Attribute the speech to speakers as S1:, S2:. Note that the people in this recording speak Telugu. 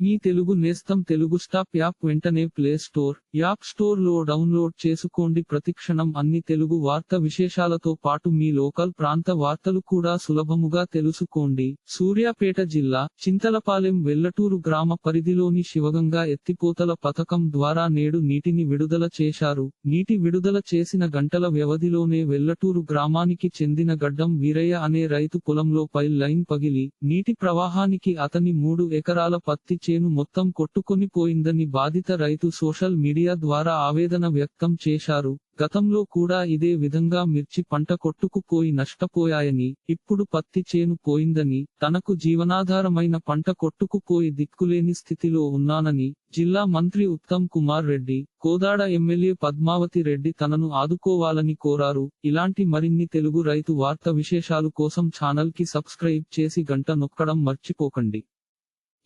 S1: మీ తెలుగు నేస్తం తెలుగు స్టాప్ యాప్ వెంటనే ప్లే స్టోర్ యాప్ స్టోర్లో డౌన్లోడ్ చేసుకోండి. ప్రతిక్షణం అన్ని తెలుగు వార్త విశేషాలతో పాటు మీ లోకల్ ప్రాంత వార్తలు కూడా సులభముగా తెలుసుకోండి. సూర్యాపేట జిల్లా చింతలపాలెం వెల్లటూరు గ్రామ పరిధిలోని శివగంగా ఎత్తిపోతల పథకం ద్వారా నేడు నీటిని విడుదల చేశారు. నీటి విడుదల చేసిన గంటల వ్యవధిలోనే వెల్లటూరు గ్రామానికి చెందిన గడ్డం వీరయ్య అనే రైతు పొలంలో పైల్ లైన్ పగిలి నీటి ప్రవాహానికి అతని మూడు ఎకరాల పత్తి చేను మొత్తం కొట్టుకొని పోయిందని బాధిత రైతు సోషల్ మీడియా ద్వారా ఆవేదన వ్యక్తం చేశారు. గతంలో కూడా ఇదే విధంగా మిర్చి పంట కొట్టుకుపోయి నష్టపోయాయని ఇప్పుడు పత్తి చేను పోయిందని తనకు జీవనాధారమైన పంట కొట్టుకుపోయి దిక్కులేని స్థితిలో ఉన్నానని జిల్లా మంత్రి ఉత్తమ్ కుమార్ రెడ్డి కోదాడ ఎమ్మెల్యే పద్మావతి రెడ్డి తనను ఆదుకోవాలని కోరారు. ఇలాంటి మరిన్ని తెలుగు రైతు వార్త విశేషాలు కోసం ఛానల్కి సబ్స్క్రైబ్ చేసి గంట నొక్కడం మర్చిపోకండి.